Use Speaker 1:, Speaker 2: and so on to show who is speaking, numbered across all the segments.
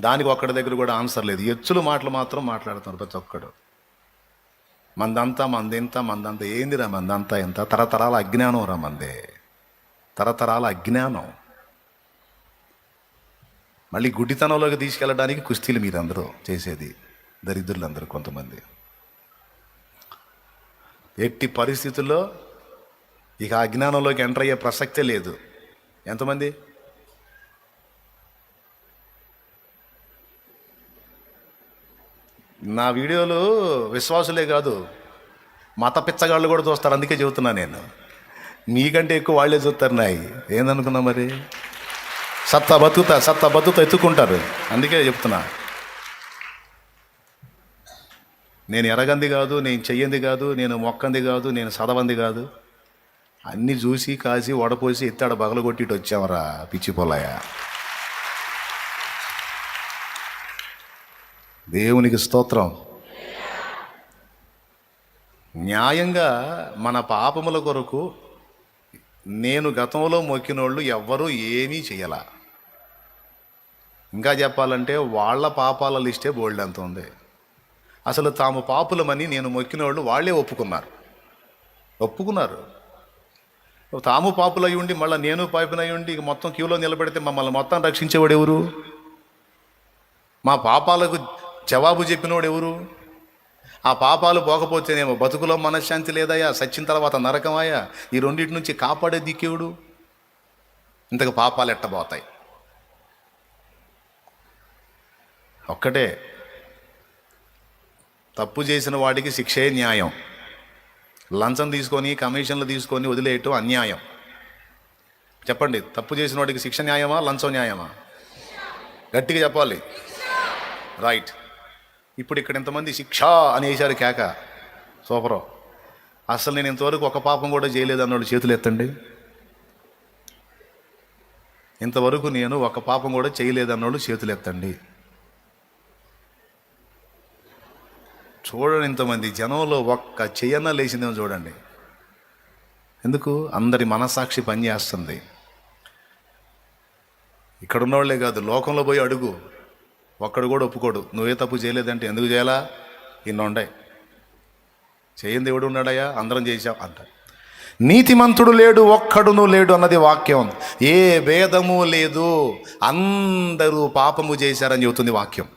Speaker 1: దానికి ఒక్కడి దగ్గర కూడా ఆన్సర్ లేదు. ఎచ్చులు మాటలు మాత్రం మాట్లాడుతున్నారు ప్రతి ఒక్కడు. మందంతా మందింత మందంతా ఏందిరా మందంతా ఎంత? తరతరాల అజ్ఞానం రా మందే. తరతరాల అజ్ఞానం. మళ్ళీ గుడ్డితనంలోకి తీసుకెళ్ళడానికి కుస్తీలు మీరందరూ చేసేది దరిద్రులందరూ కొంతమంది. ఎట్టి పరిస్థితుల్లో ఇక అజ్ఞానంలోకి ఎంటర్ అయ్యే ప్రసక్తే లేదు. ఎంతమంది? నా వీడియోలు విశ్వాసులే కాదు మత పిచ్చగాళ్ళు కూడా చూస్తారు అందుకే చెబుతున్నా నేను. మీకంటే ఎక్కువ వాళ్ళే చూస్తారు నాయి. ఏందనుకున్నా మరి? సత్తా బతుకుతా సత్తా బతుకుతా ఎత్తుకుంటారు. అందుకే చెప్తున్నా. నేను ఎరగంది కాదు నేను చెయ్యంది కాదు నేను మొక్కంది కాదు నేను చదవంది కాదు. అన్నీ చూసి కాసి వడపోసి ఎత్తాడ బగలగొట్టి వచ్చామరా పిచ్చి పొలాయ దేవునికి స్తోత్రం. న్యాయంగా మన పాపముల కొరకు నేను గతంలో మొక్కినోళ్ళు ఎవ్వరూ ఏమీ చేయల ఇంకా చెప్పాలంటే వాళ్ళ పాపాల లిస్టే బోల్డ్ అంత ఉంది. అసలు తాము పాపులమని నేను మొక్కినోళ్ళు వాళ్ళే ఒప్పుకున్నారు. ఒప్పుకున్నారు. తాము పాపులై ఉండి మళ్ళీ నేను పాపినై ఉండి ఇక మొత్తం క్యూలో నిలబెడితే మమ్మల్ని మొత్తం రక్షించేవాడు ఎవరు? మా పాపాలకు జవాబు చెప్పినోడు ఎవరు? ఆ పాపాలు పోకపోతేనేమో బతుకులో మనశ్శాంతి లేదయా సచ్చిన తర్వాత నరకమాయా ఈ రెండింటి నుంచి కాపాడే దిక్కేవుడు ఇంతకు పాపాలు ఎట్టబోతాయి ఒక్కటే. తప్పు చేసిన వాడికి శిక్షే న్యాయం. లంచం తీసుకొని కమిషన్లు తీసుకొని వదిలేయటం అన్యాయం. చెప్పండి తప్పు చేసిన వాడికి శిక్ష న్యాయమా లంచం న్యాయమా? గట్టిగా చెప్పాలి. రైట్. ఇప్పుడు ఇక్కడ ఇంతమంది శిక్ష అని వేశారు కేక. సూపరు. అసలు నేను ఇంతవరకు ఒక పాపం కూడా చేయలేదు అన్నోళ్ళు చేతులు ఎత్తండి. ఇంతవరకు నేను ఒక పాపం కూడా చేయలేదు అన్నోళ్ళు చేతులు ఎత్తండి. చూడండి ఇంతమంది జనంలో ఒక్క చెయ్యన్న లేచిందేమో చూడండి. ఎందుకు? అందరి మనసాక్షి పనిచేస్తుంది. ఇక్కడ ఉన్నవాళ్ళే కాదు లోకంలో పోయి అడుగు. ఒక్కడు కూడా ఒప్పుకోడు. నువ్వే తప్పు చేయలేదంటే ఎందుకు చేయాలా? ఇన్ని ఉండాయి చేయని దేవుడు ఉన్నాడయ్యా? అందరం చేశాం అంటాడు. నీతిమంతుడు లేడు ఒక్కడును లేడు అన్నది వాక్యం. ఏ భేదము లేదు. అందరూ పాపము చేశారని చెబుతుంది వాక్యం.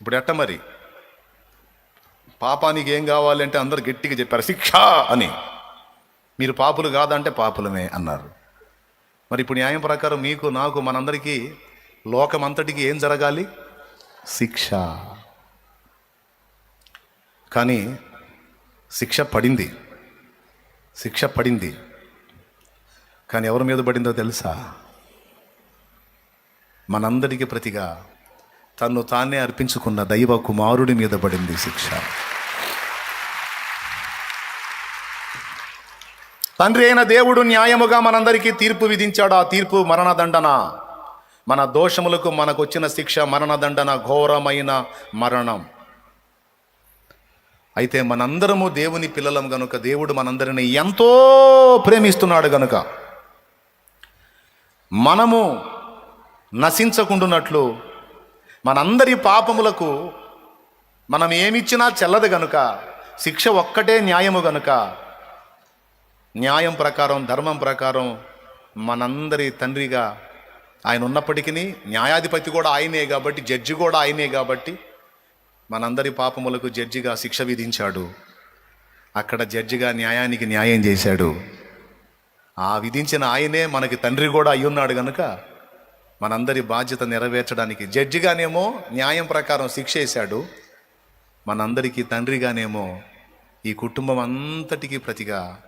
Speaker 1: ఇప్పుడు ఎట్ట మరి? పాపానికి ఏం కావాలంటే అందరు గట్టిగా చెప్పారు శిక్ష అని. మీరు పాపులు కాదంటే పాపులమే అన్నారు. మరి ఇప్పుడు న్యాయం ప్రకారం మీకు నాకు మనందరికీ లోకమంతటికి ఏం జరగాలి? శిక్ష. కానీ శిక్ష పడింది. శిక్ష పడింది. కానీ ఎవరి మీద పడిందో తెలుసా? మనందరికీ ప్రతిగా తను తానే అర్పించుకున్న దైవ కుమారుడి మీద పడింది శిక్ష. తండ్రి అయిన దేవుడు న్యాయముగా మనందరికీ తీర్పు విధించాడు. ఆ తీర్పు మరణదండన. మన దోషములకు మనకొచ్చిన శిక్ష మరణదండన ఘోరమైన మరణం. అయితే మనందరము దేవుని పిల్లలం గనుక దేవుడు మనందరిని ఎంతో ప్రేమిస్తున్నాడు గనుక మనము నశించకుండునట్లు మనందరి పాపములకు మనం ఏమిచ్చినా చెల్లదు గనుక శిక్ష ఒక్కటే న్యాయము గనుక న్యాయం ప్రకారం ధర్మం ప్రకారం మనందరి తండ్రిగా ఆయన ఉన్నప్పటికీ న్యాయాధిపతి కూడా ఆయనే కాబట్టి జడ్జి కూడా ఆయనే కాబట్టి మనందరి పాపములకు జడ్జిగా శిక్ష విధించాడు. అక్కడ జడ్జిగా న్యాయానికి న్యాయం చేశాడు. ఆ విధించిన ఆయనే మనకి తండ్రి కూడా అయ్యున్నాడు గనుక మనందరి బాధ్యత నెరవేర్చడానికి జడ్జిగానేమో న్యాయం ప్రకారం శిక్ష వేశాడు. మనందరికీ తండ్రిగానేమో ఈ కుటుంబం అంతటికీ ప్రతిగా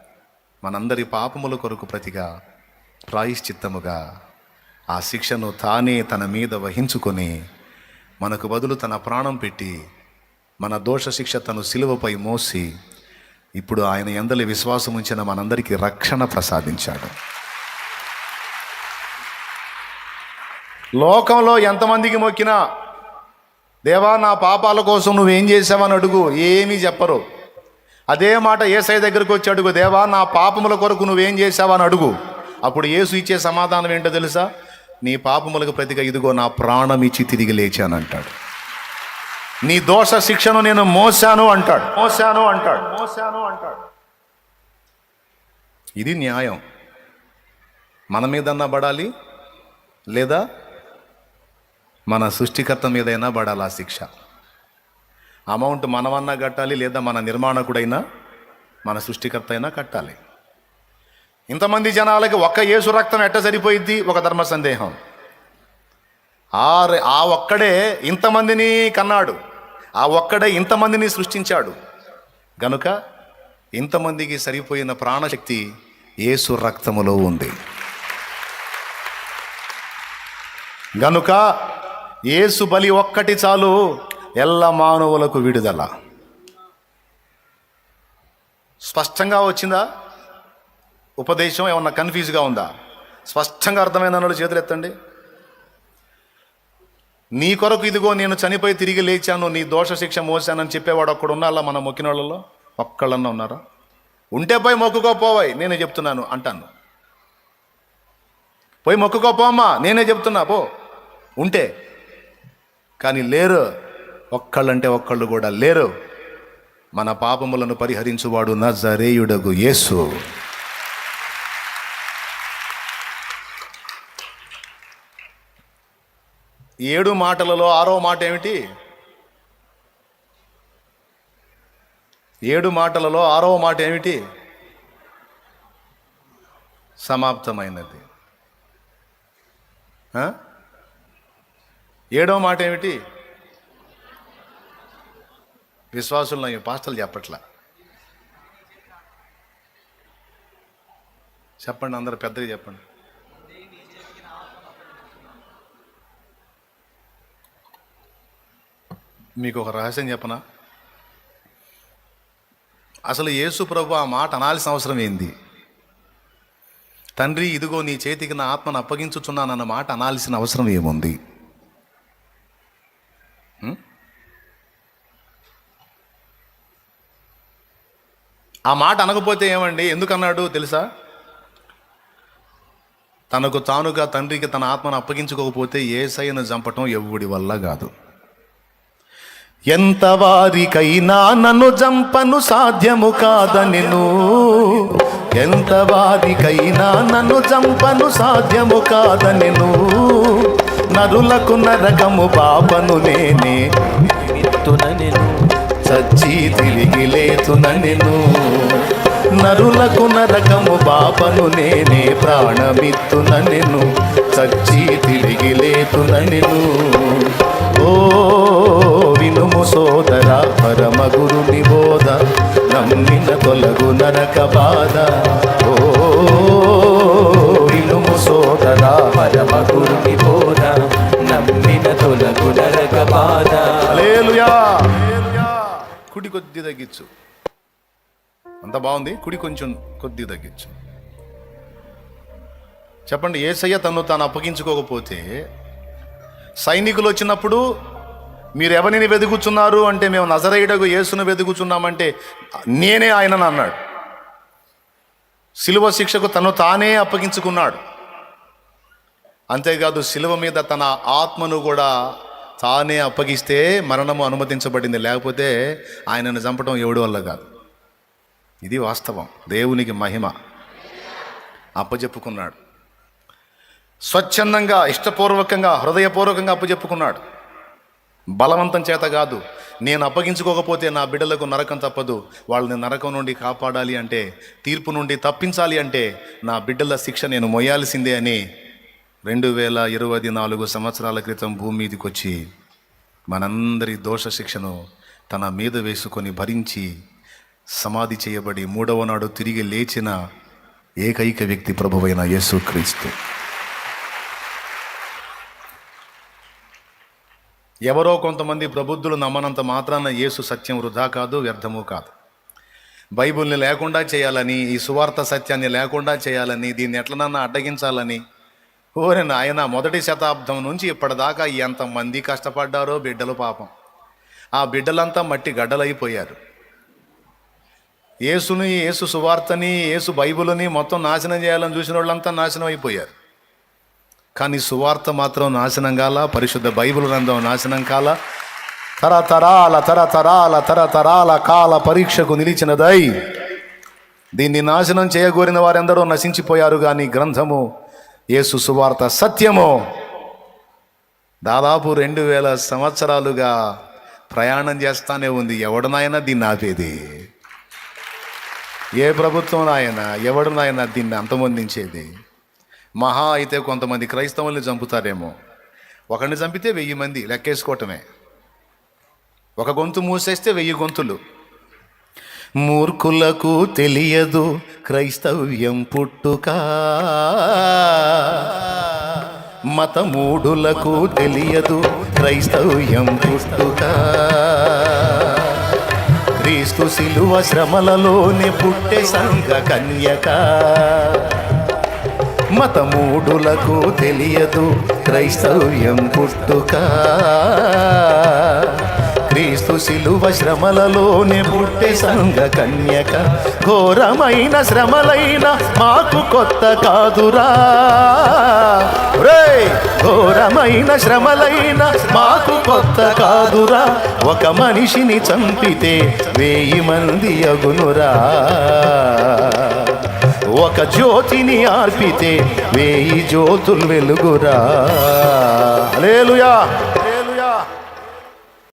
Speaker 1: మనందరి పాపముల కొరకు ప్రతిగా ప్రాయశ్చిత్తముగా ఆ శిక్షను తానే తన మీద వహించుకొని మనకు బదులు తన ప్రాణం పెట్టి మన దోష శిక్ష తను సిలువపై మోసి ఇప్పుడు ఆయన ఎందలి విశ్వాసం ఉంచిన మనందరికీ రక్షణ ప్రసాదించాడు. లోకంలో ఎంతమందికి మొక్కినా దేవా నా పాపాల కోసం నువ్వేం చేసావని అడుగు ఏమీ చెప్పరు. అదే మాట ఏసై దగ్గరకు వచ్చి అడుగు దేవా నా పాపముల కొరకు నువ్వేం చేసావని అడుగు. అప్పుడు యేసు ఇచ్చే సమాధానం ఏంటో తెలుసా? నీ పాపములకు ప్రతిగా ఇదిగో నా ప్రాణం ఇచ్చి తిరిగి లేచాను అంటాడు. నీ దోష శిక్షను నేను మోసాను అంటాడు. మోసాను అంటాడు. మోసాను అంటాడు. ఇది న్యాయం. మన మీదన్నా పడాలి లేదా మన సృష్టికర్త మీదైనా పడాలి ఆ శిక్ష. అమౌంట్ మనమన్నా కట్టాలి లేదా మన నిర్మాణకుడైనా మన సృష్టికర్త అయినా కట్టాలి. ఇంతమంది జనాలకి ఒక్క యేసు రక్తం ఎట్ట సరిపోయిద్ది? ఒక ధర్మ సందేహం. ఆ ఆ ఒక్కడే ఇంతమందిని కన్నాడు. ఆ ఒక్కడే ఇంతమందిని సృష్టించాడు. గనుక ఇంతమందికి సరిపోయిన ప్రాణశక్తి యేసు రక్తములో ఉంది. గనుక యేసు బలి ఒక్కటి చాలు. ఎల్ల మానవులకు విడుదల స్పష్టంగా వచ్చిందా ఉపదేశం ఏమన్నా కన్ఫ్యూజ్గా ఉందా స్పష్టంగా అర్థమైన వాళ్ళు చేతులు ఎత్తండి నీ కొరకు ఇదిగో నేను చనిపోయి తిరిగి లేచాను నీ దోష శిక్ష మోసానని చెప్పేవాడు ఒక్కడు ఉన్నా అలా మన మొక్కిన వాళ్ళలో ఒక్కళ్ళన్నా ఉన్నారా ఉంటే పోయి మొక్కుకోపోవాయి నేనే చెప్తున్నాను అంటాను పోయి మొక్కుకోపోమ్మా నేనే చెప్తున్నా పో ఉంటే కానీ లేరు ఒక్కళ్ళంటే ఒక్కళ్ళు కూడా లేరు. మన పాపములను పరిహరించువాడు నజరేయుడగు యేసు. ఏడు మాటలలో ఆరో మాట ఏమిటి ఏడు మాటలలో ఆరో మాట ఏమిటి సమాప్తమైనది ఏడో మాట ఏమిటి విశ్వాసులను ఈ పాస్టలు చెప్పట్లా. చెప్పండి అందరు పెద్దగా చెప్పండి. మీకు ఒక రహస్యం చెప్పనా? అసలు యేసు ప్రభు ఆ మాట అనాల్సిన అవసరం ఏంది? తండ్రి ఇదిగో నీ చేతికి నా ఆత్మను అప్పగించుచున్నానన్న మాట అనాల్సిన అవసరం ఏముంది? ఆ మాట అనకపోతే ఏమండి? ఎందుకన్నాడు తెలుసా? తనకు తానుగా తండ్రికి తన ఆత్మను అప్పగించుకోకపోతే ఏసైను చంపటం ఎవ్వుడి వల్ల కాదు. ఎంత వారికైనా నన్ను జంపను సాధ్యము కాదనెను ఎంత వారికైనా నన్ను జంపను సాధ్యము కాదనెను నరులకు నరకము పాపను నేనే.
Speaker 2: నేను
Speaker 1: చచ్చి తిరిగి లేతున నేను నరులకు నరకము బాపను నేనే ప్రాణమిత్తున నేను చచ్చి తిరిగి లేతున నేను ఓ వినుము సోదర పరమ గురు నిబోధ నమ్మిన తొలగు నరక బాధ. ఓ వినుము సోదర
Speaker 2: పరమ గురు నిబోధ నమ్మిన తొలగు
Speaker 1: కుడి కొద్ది తగ్గించు. అంత బాగుంది? కుడి కొంచెం కొద్ది తగ్గించు. చెప్పండి ఏసయ్య తను తాను అప్పగించుకోకపోతే సైనికులు వచ్చినప్పుడు మీరు ఎవరిని వెతుకుతున్నారు అంటే మేము నజరేయుడకు యేసును వెతుకుచున్నామంటే నేనే ఆయనను అన్నాడు. శిలువ శిక్షకు తను తానే అప్పగించుకున్నాడు. అంతేకాదు శిలువ మీద తన ఆత్మను కూడా తానే అప్పగిస్తే మరణము అనుమతించబడింది. లేకపోతే ఆయనను చంపడం ఎవడి వల్ల కాదు. ఇది వాస్తవం. దేవునికి మహిమ. అప్పజెప్పుకున్నాడు. స్వచ్ఛందంగా ఇష్టపూర్వకంగా హృదయపూర్వకంగా అప్పజెప్పుకున్నాడు. బలవంతం చేత కాదు. నేను అప్పగించుకోకపోతే నా బిడ్డలకు నరకం తప్పదు. వాళ్ళని నరకం నుండి కాపాడాలి అంటే తీర్పు నుండి తప్పించాలి అంటే నా బిడ్డల శిక్ష నేను మొయ్యాల్సిందే అని రెండు వేల ఇరవై నాలుగు సంవత్సరాల క్రితం భూమి మీదకి వచ్చి మనందరి దోష శిక్షను తన మీద వేసుకొని భరించి సమాధి చేయబడి మూడవ నాడు తిరిగి లేచిన ఏకైక వ్యక్తి ప్రభువైన యేసుక్రీస్తు. ఎవరో కొంతమంది ప్రబుద్ధులు నమ్మనంత మాత్రాన యేసు సత్యం వృధా కాదు వ్యర్థము కాదు. బైబిల్ని లేకుండా చేయాలని ఈ సువార్త సత్యాన్ని లేకుండా చేయాలని దీన్ని ఎట్లనన్నా అడ్డగించాలని ఓరే నాయన మొదటి శతాబ్దం నుంచి ఇప్పటిదాకా ఎంతమంది కష్టపడ్డారో బిడ్డలు పాపం. ఆ బిడ్డలంతా మట్టి గడ్డలైపోయారు. యేసుని యేసు సువార్తని ఏసు బైబుల్ని మొత్తం నాశనం చేయాలని చూసిన వాళ్ళంతా నాశనం అయిపోయారు కానీ సువార్త మాత్రం నాశనం కాల పరిశుద్ధ బైబిల్ గ్రంథం నాశనం కాల. తరతరాల తరతరాల తరతరాల కాల పరీక్షకు నిలిచినదై దీన్ని నాశనం చేయగోరిన వారెందరో నశించిపోయారు కానీ గ్రంథము యేసు సువార్త సత్యము. దాదాపు రెండు వేల సంవత్సరాలుగా ప్రయాణం చేస్తానే ఉంది. ఎవడనైనా దీన్ని ఆపేది? ఏ ప్రభుత్వం నాయన ఎవడు దీన్ని అంతమొందించేది? మహా అయితే కొంతమంది క్రైస్తవుల్ని చంపుతారేమో. ఒకరిని చంపితే వెయ్యి మంది లెక్కేసుకోవటమే. ఒక గొంతు మూసేస్తే వెయ్యి గొంతులు. మూర్ఖులకు తెలియదు క్రైస్తవ్యం పుట్టుక. మతమూఢులకు తెలియదు క్రైస్తవ్యం పుట్టుక. క్రీస్తు శిలువ శ్రమలలోనే పుట్టే సంఘ కన్యక. మతమూఢులకు తెలియదు క్రైస్తవ్యం పుట్టుక. క్రీస్తు శిలువ శ్రమలలోనే పుట్టే సంఘ కన్యక. ఘోరమైన శ్రమలైన మాకు కొత్త కాదురా. రేయ్! ఘోరమైన శ్రమలైన మాకు కొత్త కాదురా. ఒక మనిషిని చంపితే వేయి మంది అగునురా. ఒక జ్యోతిని ఆర్పితే వేయి జ్యోతులు వెలుగురా. లేలుయా